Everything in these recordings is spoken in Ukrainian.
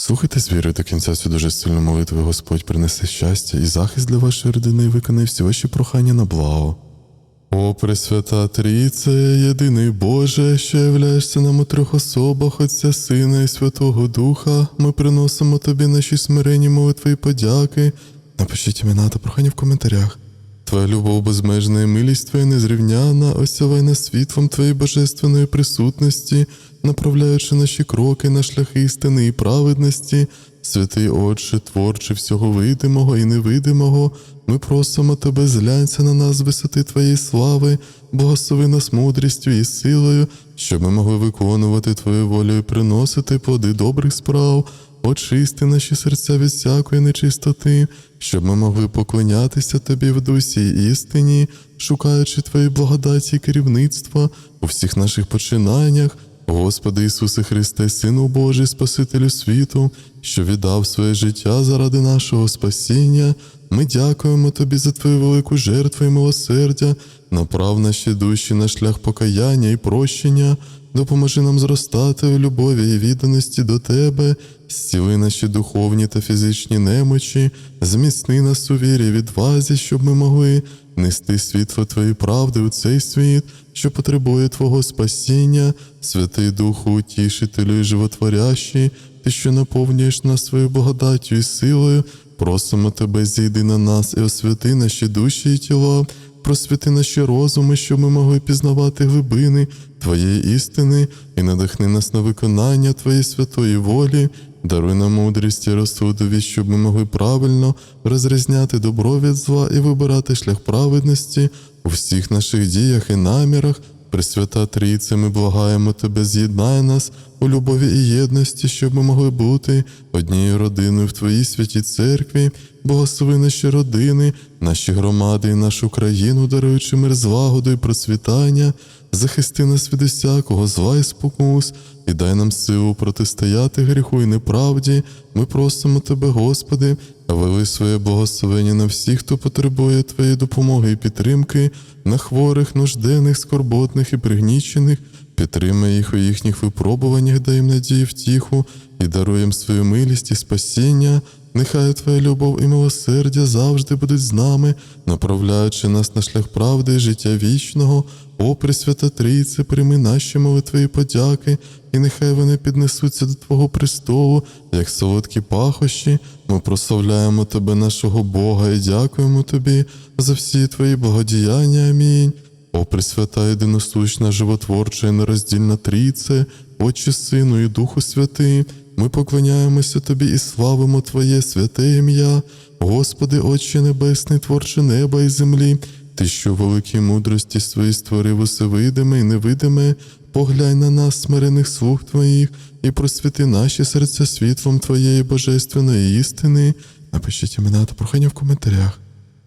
Слухайте з вірою до кінця цю дуже сильну молитву, Господь принесе щастя і захист для вашої родини і виконає всі ваші прохання на благо. О, Пресвята Трійце, єдиний Боже, що являєшся нам у трьох особах Отця Сина і Святого Духа, ми приносимо Тобі наші смиренні молитви і подяки. Напишіть імена та прохання в коментарях. Твоя любов безмежна і милість Твоя незрівняна, осявай світлом Твоєї божественної присутності, направляючи наші кроки на шлях істини і праведності. Святий Отче, творче всього видимого і невидимого, ми просимо Тебе, зглянься на нас висоти Твоєї слави, благослови нас мудрістю і силою, щоб ми могли виконувати Твою волю і приносити плоди добрих справ. Очисти наші серця від всякої нечистоти, щоб ми могли поклонятися Тобі в дусі істині, шукаючи Твої благодаті керівництва у всіх наших починаннях. Господи Ісусе Христе, Сину Божий, Спасителю світу, що віддав своє життя заради нашого спасіння. Ми дякуємо Тобі за Твою велику жертву і милосердя, направ наші душі на шлях покаяння і прощення, допоможи нам зростати у любові і відданості до Тебе, зціли наші духовні та фізичні немочі, зміцни нас у вірі відвазі, щоб ми могли нести світло Твоєї правди у цей світ, що потребує Твого спасіння, Святий Духу, утішителю і животворящий, Ти, що наповнюєш нас своєю благодаттю і силою, просимо Тебе, зійди на нас і освяти наші душі і тіла, просвіти наші розуми, щоб ми могли пізнавати глибини Твоєї істини і надихни нас на виконання Твоєї святої волі. Даруй нам мудрість і розсудовість, щоб ми могли правильно розрізняти добро від зла і вибирати шлях праведності у всіх наших діях і намірах. Пресвята Трійце, ми благаємо Тебе, з'єднай нас у любові і єдності, щоб ми могли бути однією родиною в Твоїй святій церкві, благослови наші родини, наші громади і нашу країну, даруючи мир злагоду і процвітання, захисти нас від усякого зла і спокус, і дай нам силу протистояти гріху і неправді. Ми просимо Тебе, Господи, вели своє благословення на всіх, хто потребує Твоєї допомоги і підтримки, на хворих, нужденних, скорботних і пригнічених. Підтримай їх у їхніх випробуваннях, дай їм надію втіху і даруй їм свою милість і спасіння. Нехай Твоя любов і милосердя завжди будуть з нами, направляючи нас на шлях правди і життя вічного. О, Пресвята Трійце, прийми наші молитви і подяки, і нехай вони піднесуться до Твого престолу, як солодкі пахощі. Ми прославляємо Тебе, нашого Бога, і дякуємо Тобі за всі Твої благодіяння. Амінь. О, Пресвята єдиносущна, животворча і нероздільна Трійце, Отче Сину і Духу Святий, ми поклоняємося Тобі і славимо Твоє святе ім'я, Господи, Отче Небесний, творче неба і землі, Ти, що в великій мудрості своїй створив усе видиме і невидиме, поглянь на нас, смирених слуг Твоїх, і просвіти наші серця світлом Твоєї божественної істини. Напишіть імена та прохання в коментарях.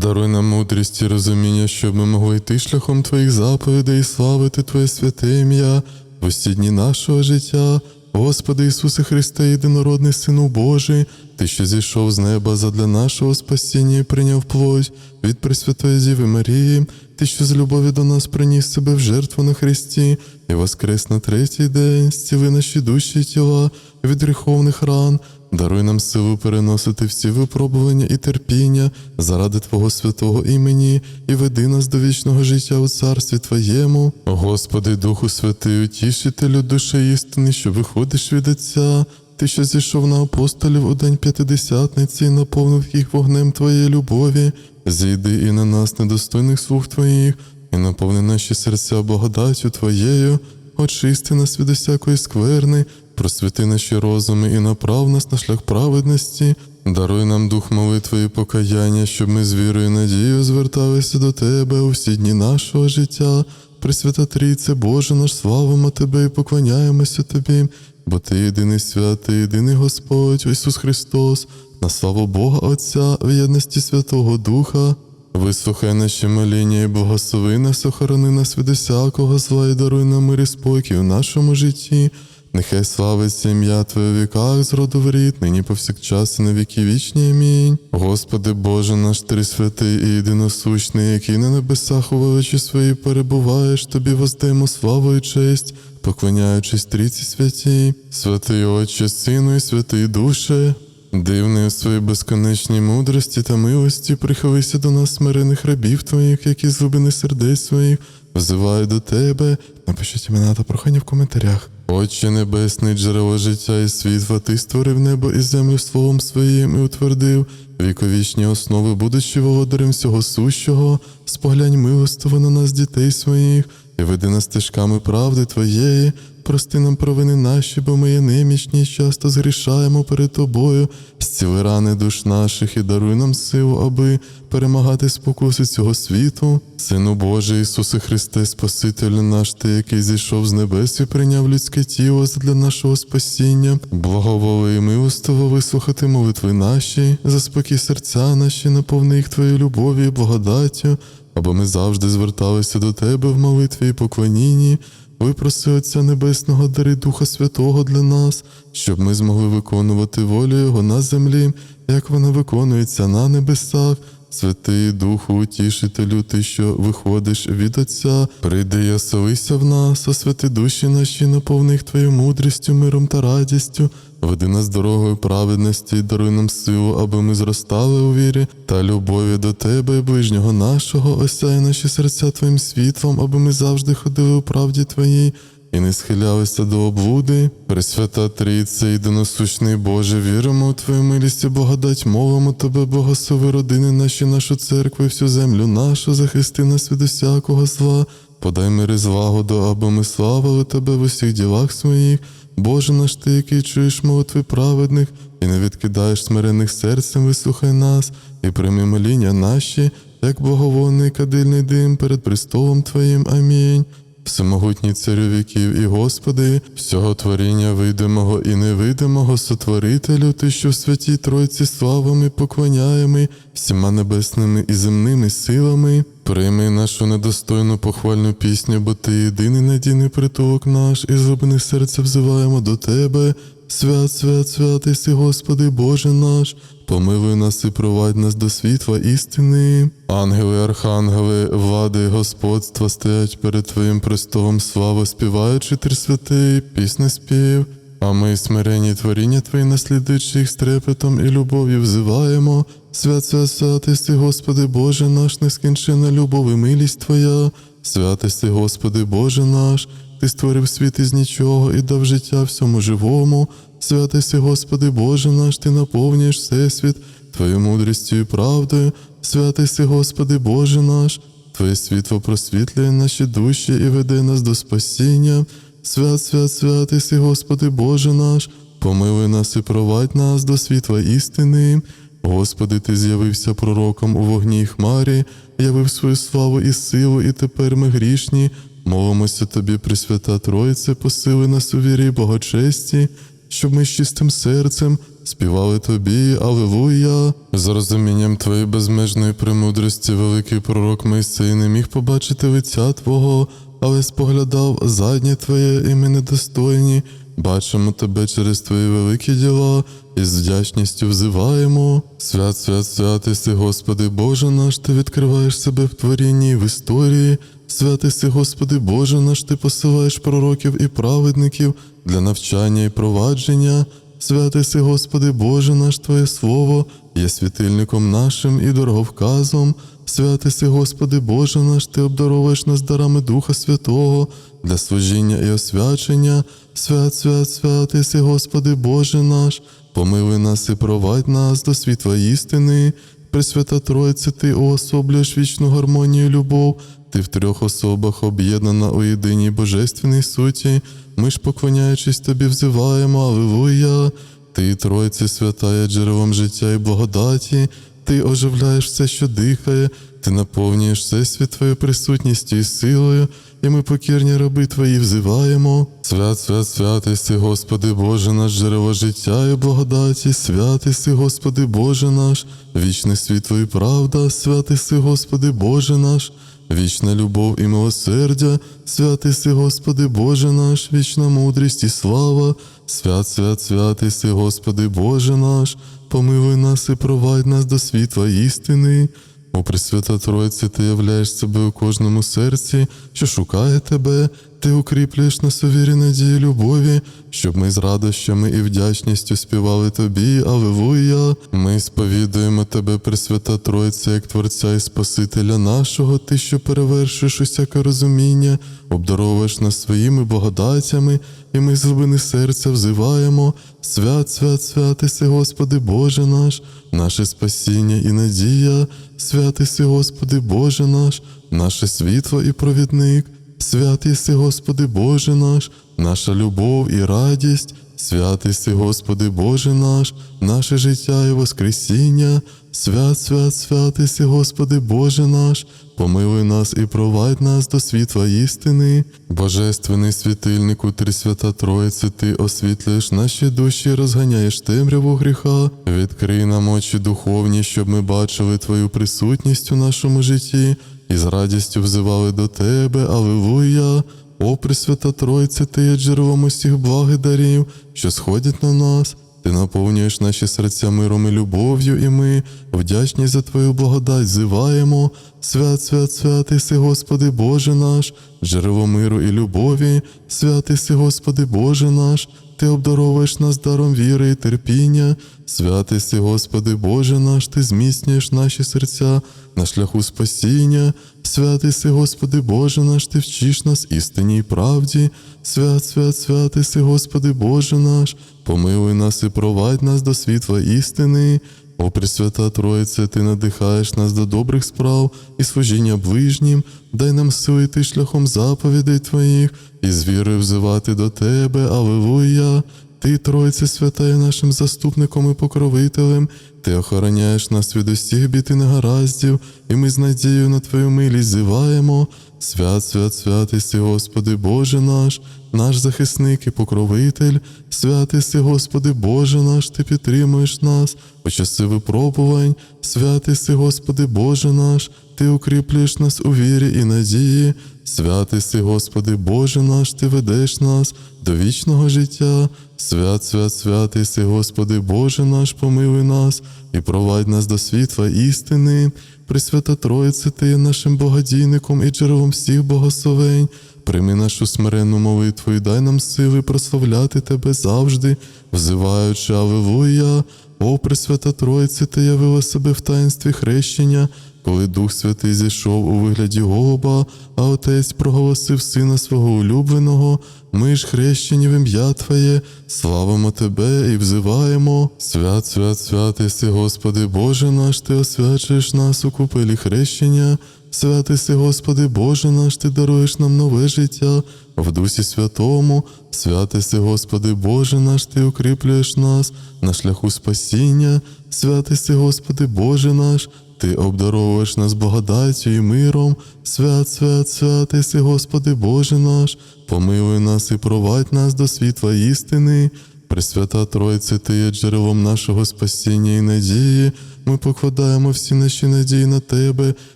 Даруй нам мудрість і розуміння, щоб ми могли йти шляхом Твоїх заповідей і славити Твоє святе ім'я в усі дні нашого життя. Господи Ісусе Христе, єдинородний Сину Божий, Ти, що зійшов з неба задля нашого спасіння і прийняв плоть від Пресвятої Зіви Марії, Ти, що з любові до нас приніс себе в жертву на Христі і воскрес на третій день, зціли наші душі і тіла від гріховних ран. Даруй нам силу переносити всі випробування і терпіння заради Твого святого імені і веди нас до вічного життя у царстві Твоєму. Господи, Духу Святий, утішителю душі істини, що виходиш від Отця. Ти, що зійшов на апостолів у день п'ятидесятниці наповнив їх вогнем Твоєї любові, зійди і на нас, недостойних слуг Твоїх, і наповни наші серця благодаттю Твоєю, очисти нас від усякої скверни, просвіти наші розуми і направ нас на шлях праведності, даруй нам дух молитви і покаяння, щоб ми з вірою і надією зверталися до Тебе у всі дні нашого життя. Пресвята Трійце, Боже наш, славимо Тебе і поклоняємося Тобі, бо Ти єдиний святий, єдиний Господь, Ісус Христос, на славу Бога Отця в єдності Святого Духа. Вислухай наші моління і благослови нас, охорони нас від усякого зла і даруй нам мир і спокій у нашому житті. Нехай славиться ім'я Твоє в віках з роду в рід, нині повсякчас і на віки вічні. Амінь. Господи Боже наш Трисвятий і єдиносущний, який на небесах у величі своїй перебуваєш, Тобі воздаймо славу і честь, поклоняючись трійці святій, святий Отче, Сину і святий Душе. Дивний у своїй безконечній мудрості та милості, прихилися до нас смирених рабів твоїх, які з глибини сердець своїх взивають до тебе. Напишіть імена та прохання в коментарях. Отче Небесний, джерело життя і світла, ти створив небо і землю словом своїм і утвердив віковічні основи, будучи володарем всього сущого, споглянь милостиво на нас, дітей своїх, і веди нас стежками правди Твоєї. Прости нам провини наші, бо ми є немічні, і часто згрішаємо перед тобою, зціли рани душ наших і даруй нам силу, аби перемагати спокуси цього світу. Сину Божий Ісусе Христе, Спаситель наш, Ти, який зійшов з небес і прийняв людське тіло для нашого спасіння, благоволи і милостиво вислухати молитви наші, заспокій серця наші, наповни їх Твоєю любов'ю і благодаттю, аби ми завжди зверталися до Тебе в молитві і поклонінні. Випроси Отця Небесного, дари Духа Святого для нас, щоб ми змогли виконувати волю Його на землі, як вона виконується на небесах. Святий Духу, утішителю, ти, що виходиш від Отця, прийди ясовися в нас, освяти душі наші, наповни Твоєю мудрістю, миром та радістю. Веди нас дорогою праведності і даруй нам силу, аби ми зростали у вірі та любові до Тебе ближнього нашого, осяй наші серця Твоїм світлом, аби ми завжди ходили у правді Твоїй і не схилялися до облуди. Пресвята Трійце, єдиносущний Боже, віримо у Твою милість і благодать, молимо Тебе, благослови родини наші, нашу церкву і всю землю нашу, захисти нас від усякого зла. Подай мир і злагоду, аби ми славили Тебе в усіх ділах своїх. Боже наш Ти, який чуєш молитви праведних і не відкидаєш смирених серцем, вислухай нас і прийми моління наші, як благовонний кадильний дим перед престолом Твоїм. Амінь. Всемогутній царю віків і Господи, всього творіння видимого і невидимого сотворителю, Ти, що в святій Тройці славами поклоняємо всіма небесними і земними силами, прийми нашу недостойну похвальну пісню, бо Ти єдиний надійний притулок наш, і з глибини серця взиваємо до Тебе. Свят, свят, святий си, Господи Боже наш, помилуй нас і провадь нас до світла істини. Ангели, архангели, влади, господства стоять перед Твоїм престолом славу, співаючи Три святий, пісне спів. А ми, смирені творіння Твої, наслідуючи їх з трепетом і любов'ю, взиваємо. Свят, свят, святий Господи Боже наш, нескінчена любов і милість Твоя. Святий Господи Боже наш, Ти створив світ із нічого і дав життя всьому живому. Святий Господи Боже наш, Ти наповнюєш всесвіт Твоєю мудрістю і правдою. Святий Господи Боже наш, Твоє світло просвітлює наші душі і веде нас до спасіння. Свят, свят, святий Господи Боже наш, помилуй нас і провадь нас до світла істини. Господи, Ти з'явився пророком у вогні й хмарі, явив свою славу і силу, і тепер ми грішні. Молимося Тобі, Пресвята Тройце, посили нас у вірі й благочесті, щоб ми з чистим серцем співали Тобі, Алилуя. З розумінням Твоєї безмежної премудрості, великий пророк Мойсей не міг побачити лиця Твого, але споглядав заднє Твоє, і ми недостойні. Бачимо Тебе через Твої великі діла і з вдячністю взиваємо. Свят, свят, святий си, Господи Боже наш, Ти відкриваєш себе в творінні і в історії. Святий си, Господи Боже наш, Ти посилаєш пророків і праведників для навчання і провадження. Святий си, Господи Боже наш, Твоє Слово є світильником нашим і дороговказом. Святий си, Господи Боже наш, Ти обдаровуєш нас дарами Духа Святого для служіння і освячення. Свят, свят, святий си, Господи Боже наш, помилуй нас і провадь нас до світла істини. Пресвята Тройце, Ти уособлюєш вічну гармонію і любов, Ти в трьох особах об'єднана у єдиній божественній суті. Ми ж, поклоняючись Тобі, взиваємо, Аллилуйя. Ти, Тройце, свята, є джерелом життя і благодаті, Ти оживляєш все, що дихає, Ти наповнюєш всесвіт Твоєю присутністю і силою, і ми покірні раби Твої взиваємо. Свят, свят, святий си, Господи Боже наш, джерело життя і благодаті, святий си, Господи Боже наш, вічне світло і правда, святий си, Господи Боже наш. Вічна любов і милосердя, святий си, Господи Боже наш, вічна мудрість і слава, свят, свят, святий си, Господи Боже наш, помилуй нас і провадь нас до світла істини. О Пресвята Тройці, ти являєш себе у кожному серці, що шукає тебе, ти укріплюєш нас у вірі надії любові, щоб ми з радощами і вдячністю співали тобі, Аллилуйя. Ми сповідуємо тебе, Пресвята Тройця, як Творця і Спасителя нашого, ти, що перевершуєш усяке розуміння, обдаровуєш нас своїми благодатями, і ми з глибини серця взиваємо. Свят, свят, святий си, Господи Боже наш, наше спасіння і надія, святий си, Господи Боже наш, наше світло і провідник. Святий си, Господи Боже наш, наша любов і радість, святий си, Господи Боже наш, наше життя і Воскресіння, свят, свят, святий си, Господи Боже наш, помилуй нас і провадь нас до світла істини, Божественний світильнику, Трисвята Троїці, Ти освітлюєш наші душі, розганяєш темряву гріха, відкрий нам очі духовні, щоб ми бачили Твою присутність у нашому житті і з радістю взивали до Тебе, Аллилуйя. О, Пресвята Тройце, Ти є джерелом усіх благ і дарів, що сходять на нас. Ти наповнюєш наші серця миром і любов'ю, і ми, вдячні за Твою благодать, зиваємо. Свят, свят, святий си, Господи Боже наш, джерело миру і любові, святий си, Господи Боже наш, Ти обдаровуєш нас даром віри і терпіння, святий си, Господи Боже наш, Ти зміцнюєш наші серця на шляху спасіння, святий си, Господи Боже наш, Ти вчиш нас істині і правді, свят, свят, святий си, Господи Боже наш, помилуй нас і провадь нас до світла істини. О Пресвята Троїця, Ти надихаєш нас до добрих справ і служіння ближнім, дай нам сили йти шляхом заповідей Твоїх і з вірою взивати до Тебе, Аллилуйя. Ти, Тройце свята, нашим заступником і покровителем, Ти охороняєш нас від усіх бід і негараздів, і ми з надією на Твою милість зиваємо. Свят, свят, святий Господи Боже наш, наш захисник і покровитель, святий Господи Боже наш, Ти підтримуєш нас у часи випробувань, святий Господи Боже наш, Ти укріплюєш нас у вірі і надії, святий Господи Боже наш, Ти ведеш нас до вічного життя. Свят, свят, святий си, Господи Боже наш, помилуй нас і провадь нас до світла істини. Пресвята Троїце, Ти є нашим богодійником і джерелом всіх богословень. Прийми нашу смиренну молитву і дай нам сили прославляти Тебе завжди, взиваючи Аллилуйя. О, Пресвята Троїце, Ти явила себе в таїнстві хрещення, коли Дух Святий зійшов у вигляді голуба, а Отець проголосив Сина свого улюбленого. Ми ж хрещені в ім'я Твоє, славимо Тебе і взиваємо. Свят, свят, святий си, Господи Боже наш, Ти освячуєш нас у купелі хрещення. Святий си, Господи Боже наш, Ти даруєш нам нове життя в Дусі Святому. Святий си, Господи Боже наш, Ти укріплюєш нас на шляху спасіння. Святий си, Господи Боже наш, Ти обдаровуєш нас благодаттю і миром. Свят, свят, святий си, Господи Боже наш, помилуй нас і провадь нас до світла істини. Пресвята Тройце, Ти є джерелом нашого спасіння і надії. Ми покладаємо всі наші надії на Тебе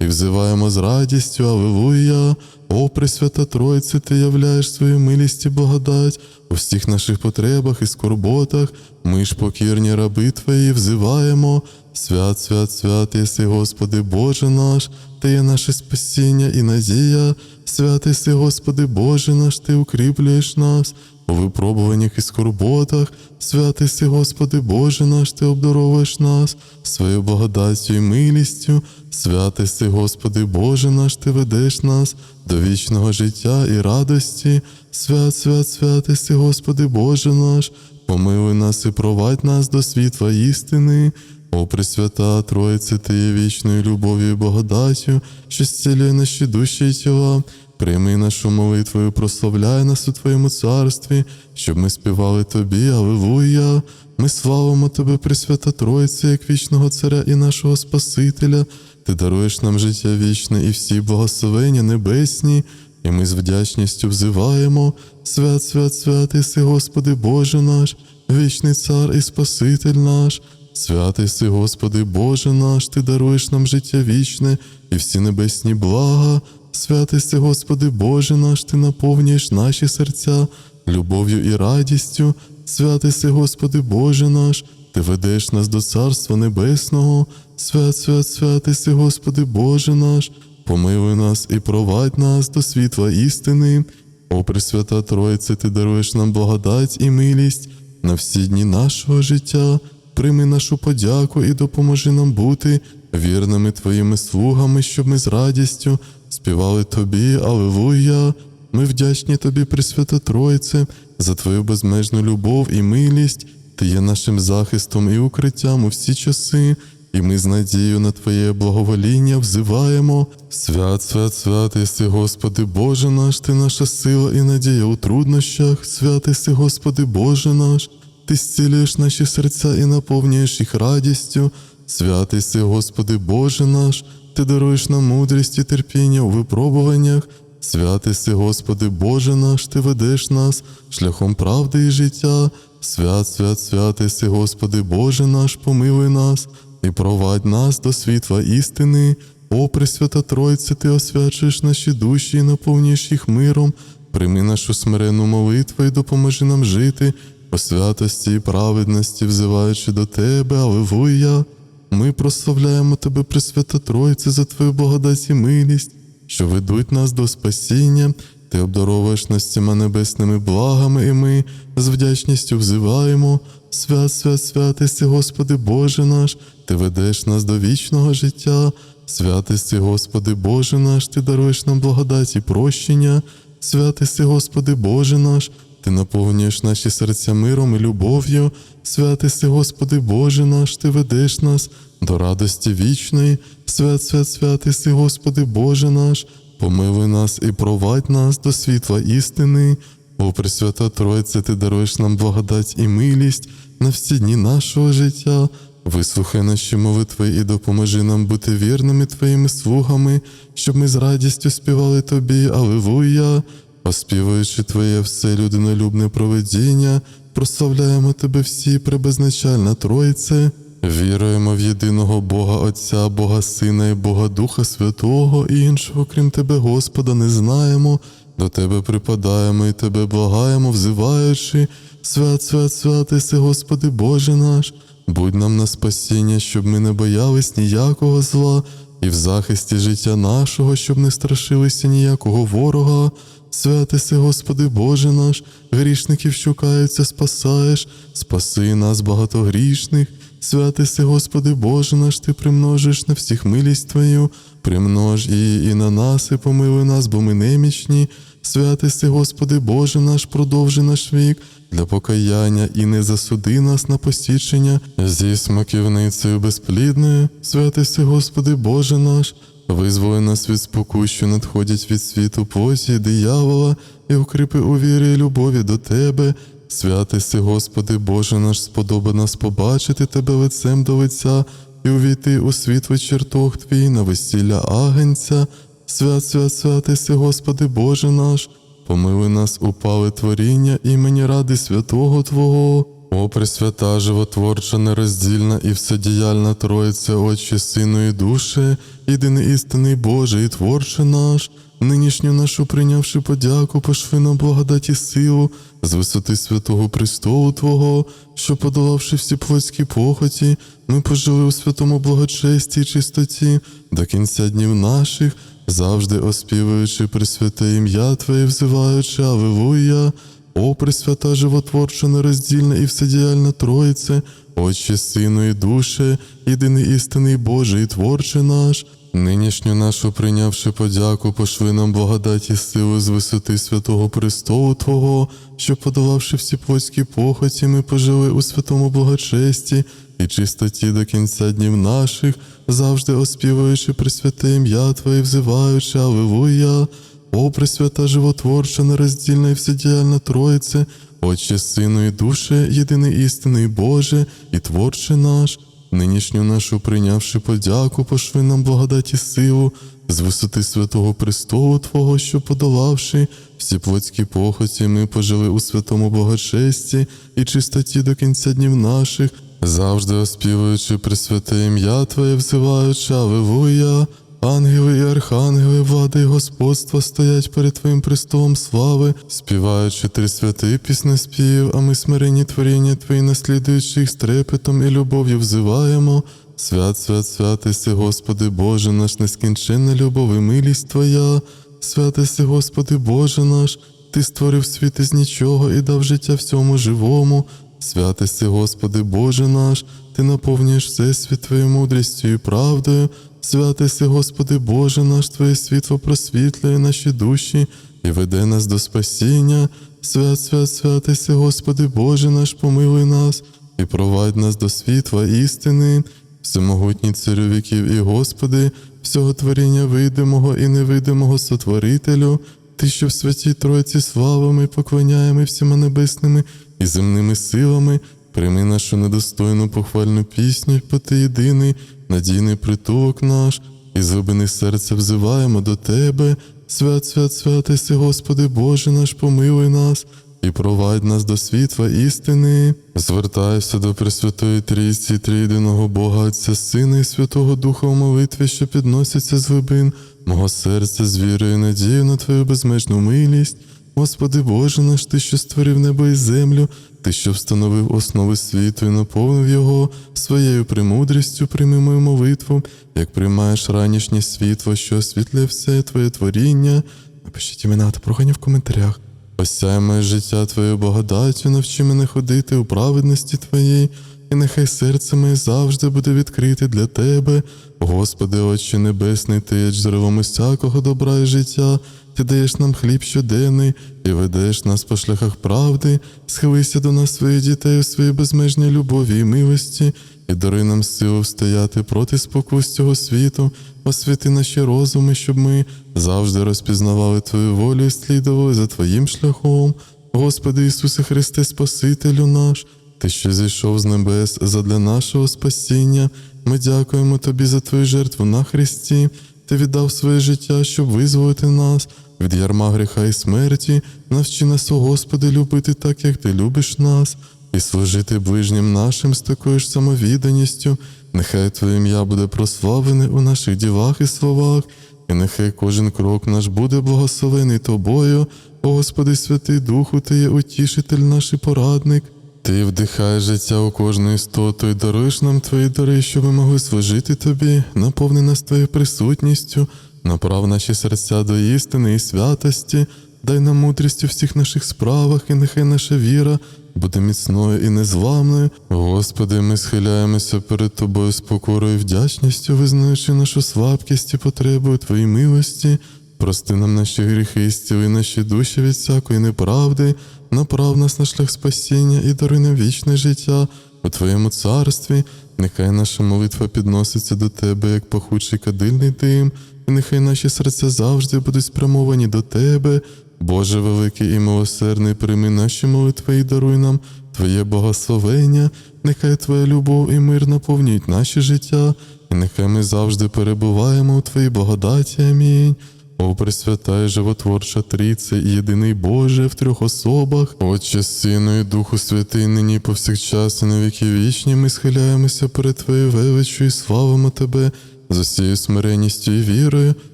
і взиваємо з радістю, Аллилуйя. О, Пресвята Тройце, Ти являєш свою милість і благодать у всіх наших потребах і скорботах. Ми ж покірні раби Твої взиваємо. Свят, свят, свят, єси, Господи Боже наш, Ти є наше спасіння і надія. Святий си, Господи Боже наш, Ти укріплюєш нас у випробуваннях і скорботах. Святий си, Господи Боже наш, Ти обдаровуєш нас своєю благодаттю і милістю. Святий си, Господи Боже наш, Ти ведеш нас до вічного життя і радості. Свят, свят, святий си, Господи Боже наш, помилуй нас і провадь нас до світла істини. О, Пресвята Троїце, Ти є вічною любов'ю і благодаттю, що зцілює наші душі і тіла. Прийми нашу молитву прославляй нас у Твоєму царстві, щоб ми співали Тобі, Аллилуйя. Ми славимо Тебе, Пресвята Тройце, як вічного Царя і нашого Спасителя. Ти даруєш нам життя вічне і всі благословення небесні. і ми з вдячністю взиваємо. Свят, свят, святий си, Господи Боже наш, вічний цар і Спаситель наш. Святий си, Господи Боже наш, Ти даруєш нам життя вічне і всі небесні блага. Святий си, Господи Боже наш, Ти наповнюєш наші серця любов'ю і радістю. Святий си, Господи Боже наш, Ти ведеш нас до Царства Небесного. Свят, свят, святий си, Господи Боже наш, помилуй нас і провадь нас до світла істини. О Пресвята Тройце, Ти даруєш нам благодать і милість на всі дні нашого життя. Прийми нашу подяку і допоможи нам бути вірними Твоїми слугами, щоб ми з радістю співали Тобі, Аллилуйя. Ми вдячні Тобі, Пресвята Тройце, за Твою безмежну любов і милість. Ти є нашим захистом і укриттям у всі часи, і ми з надією на Твоє благовоління взиваємо. Свят, свят, святий си, Господи Боже наш, Ти наша сила і надія у труднощах, святий си, Господи Боже наш, Ти зцілюєш наші серця і наповнюєш їх радістю. Святий си, Господи Боже наш, Ти даруєш нам мудрість і терпіння у випробуваннях. Святий си, Господи Боже наш, Ти ведеш нас шляхом правди і життя. Свят, свят, святий си, Господи Боже наш, помилуй нас і провадь нас до світла істини. О, Пресвята Тройце, Ти освячуєш наші душі і наповнюєш їх миром. Прийми нашу смиренну молитву і допоможи нам жити у святості і праведності, взиваючи до Тебе, Аллилуйя. Ми прославляємо Тебе, Пресвята Тройце, за Твою благодать і милість, що ведуть нас до спасіння. Ти обдаровуєш нас всіма небесними благами, і ми з вдячністю взиваємо. Свят, свят, святий Господи Боже наш, Ти ведеш нас до вічного життя. Святий Господи Боже наш, Ти даруєш нам благодать і прощення. Святий си, Господи Боже наш, Ти наповнюєш наші серця миром і любов'ю. Святий Господи Боже наш, Ти ведеш нас до радості вічної. Свят, свят, святий Господи Боже наш, помилуй нас і провадь нас до світла істини. О, Пресвята Тройце, Ти даруєш нам благодать і милість на всі дні нашого життя. Вислухай наші молитви і допоможи нам бути вірними Твоїми слугами, щоб ми з радістю співали Тобі, Аллилуйя. Оспівуючи Твоє все людинолюбне проведіння, прославляємо Тебе всі пребезначальна Тройце. Віруємо в єдиного Бога Отця, Бога Сина і Бога Духа Святого, і іншого, крім Тебе, Господа, не знаємо. До Тебе припадаємо і Тебе благаємо, взиваючи. Свят, свят, святий си, Господи Боже наш, будь нам на спасіння, щоб ми не боялись ніякого зла, і в захисті життя нашого, щоб не страшилися ніякого ворога. Святий си, Господи Боже наш, грішників шукаються, спасаєш, спаси нас, багатогрішних. Святий Господи Боже наш, Ти примножиш на всіх милість Твою, примнож її і на нас, і помилуй нас, бо ми немічні. Святий Господи Боже наш, продовжи наш вік для покаяння і не засуди нас на посічення зі смаківницею безплідною. Святий си, Господи Боже наш, визволи нас від спокус, що надходять від світу плоті, і диявола, і укріпи у вірі і любові до Тебе. Святий си, Господи Боже наш, сподоба нас побачити Тебе лицем до лиця і увійти у світлий чертог Твій на весілля Агенця. Свят, свят, святий си, Господи Боже наш, помилуй нас, упали творіння імені ради святого Твого. О, Пресвята, животворча, нероздільна і вседіяльна Троїця, Отче, Сину і Душе, єдиний істинний Боже і Творче наш, нинішню нашу прийнявши подяку, пошви нам благодать і силу з висоти святого престолу Твого, що, подолавши всі плотські похоті, ми пожили у святому благочесті і чистоті до кінця днів наших, завжди оспівуючи Пресвяте ім'я Твоє, взиваючи Аллилуйя. О, Пресвята, животворча, нероздільна і вседіяльна Троїце, Отче, Сину і Душе, єдиний істинний Боже і Творче наш, нинішню нашу прийнявши подяку, пошли нам благодаті сили з висоти святого престолу Твого, що, подолавши всі плотські похоті, ми пожили у святому благочесті і чистоті до кінця днів наших, завжди оспівуючи Пресвяте ім'я Твоє, взиваючи Аллилуйя. О, Пресвята животворча, нероздільна і вседіяльна Троїце, Отче, Сину і Душе, єдиний істинний Боже і Творче наш, нинішню нашу прийнявши подяку, пошви нам благодаті силу, з висоти святого престолу Твого, що подолавши всі плотські похоті, ми пожили у святому благочесті і чистоті до кінця днів наших, завжди оспівуючи пресвяте ім'я Твоє, взиваючи Аллилуйя. Ангели і архангели, влади і господства стоять перед Твоїм престолом слави, співаючи три святи піснеспів, а ми смирені творіння Твої, наслідуючи їх трепетом і любов'ю взиваємо. Свят, свят, святий си, Господи Боже наш, нескінченна любов і милість Твоя. Святий си, Господи Боже наш, Ти створив світ із нічого і дав життя всьому живому. Святий си, Господи Боже наш, Ти наповнюєш всесвіт Твоєю мудрістю і правдою. Святий Господи Боже наш, Твоє світло просвітлює наші душі і веде нас до спасіння. Свят, свят, святий си, Господи Боже наш, помилуй нас і провадь нас до світла істини. Всемогутній царю віків і Господи, всього творіння видимого і невидимого сотворителю, Ти, що в святій Тройці славами поклоняємо всіма небесними і земними силами, прийми нашу недостойну похвальну пісню, бо Ти єдиний, надійний притулок наш, і з глибини серця взиваємо до Тебе. Свят, свят, святий си, Господи Боже наш, помилуй нас і провадь нас до світла істини. Звертаюся до Пресвятої Трійці, трійдиного Бога, Отця, Сина і Святого Духа у молитві, що підноситься з глибин мого серця з вірою і надією на Твою безмежну милість. Господи Боже наш, Ти, що створив небо і землю, Ти, що встановив основи світу і наповнив його своєю премудрістю, прийми мою молитву, як приймаєш ранішнє світло, що освітлює все Твоє творіння. Напишіть імена та прохання в коментарях. Осяй моє життя Твоєю благодаттю, навчи мене ходити у праведності Твоїй, і нехай серце моє завжди буде відкрите для Тебе. Господи, Отче Небесний, Ти є джерелом усякого добра і життя, Ти даєш нам хліб щоденний і ведеш нас по шляхах правди, схилися до нас своїх дітей у своїй безмежній любові і милості, і даруй нам силу встояти проти спокус цього світу, освіти наші розуми, щоб ми завжди розпізнавали Твою волю і слідували за Твоїм шляхом. Господи Ісусе Христе, Спасителю наш, Ти, що зійшов з небес задля нашого спасіння, ми дякуємо Тобі за Твою жертву на Христі. Ти віддав своє життя, щоб визволити нас від ярма гріха і смерті. Навчи нас, о Господи, любити так, як Ти любиш нас, і служити ближнім нашим з такою ж самовідданістю. Нехай Твоє ім'я буде прославлене у наших ділах і словах, і нехай кожен крок наш буде благословений Тобою, О Господи, Святий Духу, Ти є утішитель наш і порадник. Ти вдихаєш життя у кожну істоту і даруєш нам Твої дари, щоб ми могли служити Тобі, наповни нас Твоєю присутністю, направ наші серця до істини і святості, дай нам мудрість у всіх наших справах, і нехай наша віра буде міцною і незламною. Господи, ми схиляємося перед Тобою з покорою і вдячністю, визнаючи нашу слабкість і потребу у Твоїй милості. Прости нам наші гріхи і зціли наші душі від всякої неправди, направ нас на шлях спасіння і даруй нам вічне життя у Твоєму царстві. Нехай наша молитва підноситься до Тебе, як пахучий кадильний дим, і нехай наші серця завжди будуть спрямовані до Тебе. Боже великий і милосердний, прийми наші молитви і даруй нам Твоє благословення, нехай Твоя любов і мир наповнюють наші життя, і нехай ми завжди перебуваємо у Твоїй благодаті. Амінь. О, Пресвята животворча Трійце єдиний Боже в трьох особах, Отче, Сину і Духу Святий, нині повсякчас і на віки вічні, ми схиляємося перед Твоєю величчю і славимо Тебе з усією смиренністю і вірою.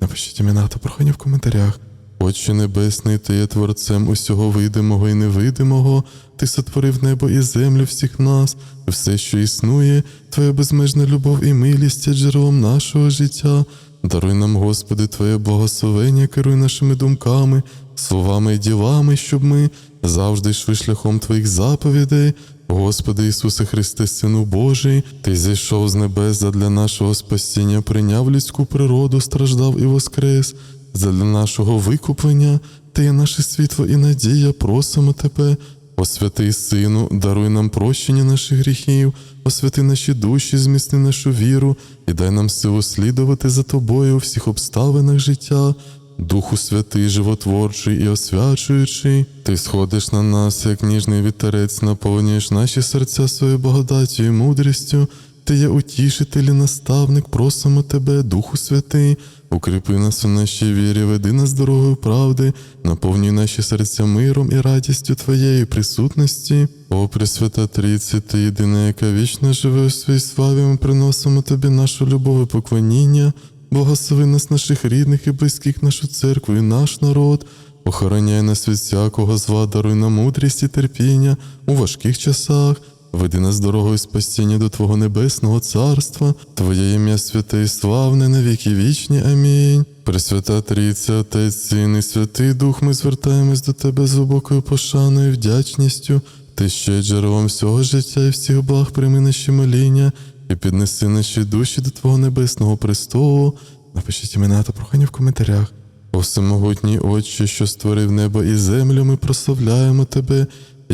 Напишіть імена та прохання в коментарях. Отче Небесний, Ти є творцем усього видимого і невидимого, Ти сотворив небо і землю всіх нас, все, що існує, Твоя безмежна любов і милість є джерелом нашого життя. Даруй нам, Господи, Твоє благословення, керуй нашими думками, словами і ділами, щоб ми завжди йшли шляхом Твоїх заповідей. Господи Ісусе Христе, Сину Божий, Ти зійшов з небес задля нашого спасіння, прийняв людську природу, страждав і воскрес. Задля нашого викуплення, Ти є наше світло і надія, просимо Тебе. О Сину, даруй нам прощення наших гріхів, освяти наші душі, зміцни нашу віру і дай нам силу слідувати за Тобою у всіх обставинах життя. Духу святий, животворчий і освячуючий, ти сходиш на нас, як ніжний вітерець, наповнюєш наші серця своєю благодаттю і мудрістю, Ти є утішитель і наставник, просимо тебе, Духу Святий, укріпи нас у нашій вірі, веди нас дорогою правди, наповнюй наші серця миром і радістю Твоєї присутності. О, Пресвята Трійці, ти єдина, яка вічно живе у своїй славі, ми приносимо тобі нашу любов і поклоніння. Благослови нас, наших рідних і близьких, нашу церкву і наш народ. Охороняй нас від всякого зла, даруй нам мудрість і терпіння у важких часах. Веди нас дорогою спасіння до Твого небесного царства, Твоє ім'я святе і славне на віки вічні. Амінь. Пресвята Трійця, Отець, Син і Святий Дух, ми звертаємось до Тебе з глибокою пошаною і вдячністю. Ти ще джерелом всього життя і всіх благ прийми наші моління і піднеси наші душі до Твого небесного престолу. Напишіть імена та прохання в коментарях. О всемогутній Отче, що створив небо і землю, ми прославляємо Тебе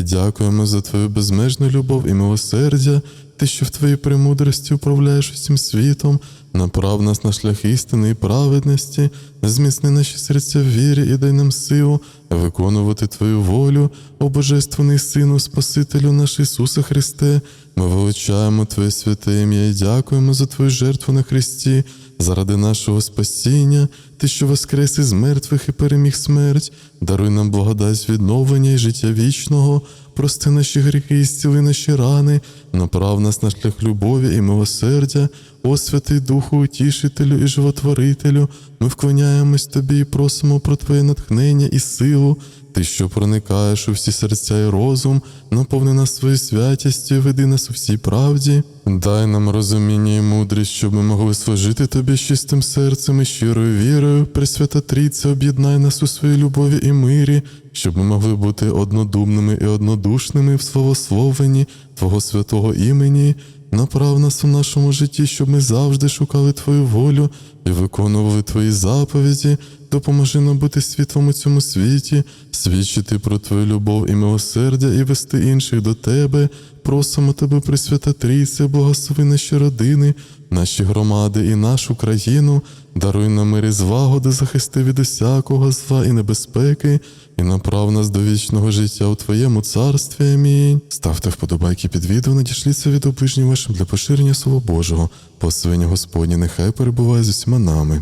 дякуємо за Твою безмежну любов і милосердя, Ти, що в Твоїй премудрості управляєш усім світом, направ нас на шлях істини і праведності, зміцни наші серця в вірі і дай нам силу виконувати Твою волю, о Божественний Сину, Спасителю наш Ісусе Христе. Ми величаємо Твоє святе ім'я і дякуємо за Твою жертву на Христі, заради нашого спасіння, Ти, що воскрес із мертвих і переміг смерть, даруй нам благодать відновлення і життя вічного, прости наші гріхи і зціли наші рани, направ нас на шлях любові і милосердя, о Духу, утішителю і животворителю, ми вклоняємось Тобі і просимо про Твоє натхнення і силу. Ти, що проникаєш у всі серця і розум, наповни нас своєю святістю, і веди нас у всій правді. Дай нам розуміння і мудрість, щоб ми могли служити тобі з чистим серцем і щирою вірою. Пресвята Трійця, об'єднай нас у своїй любові і мирі, щоб ми могли бути однодумними і однодушними в словословенні Твого святого імені. Направ нас у нашому житті, щоб ми завжди шукали Твою волю і виконували Твої заповіді. Допоможи нам бути світлом у цьому світі, свідчити про Твою любов і милосердя і вести інших до Тебе. Просимо Тебе, Пресвята Трійце, благослови наші родини, наші громади і нашу країну. Даруй нам мир і звагоди, захисти від усякого зла і небезпеки, і направ нас до вічного життя у Твоєму царстві. Амінь. Ставте вподобайки під відео, надішліться від оближніх вашим для поширення Слова Божого. Благословення Господнє, нехай перебуває з усіма нами.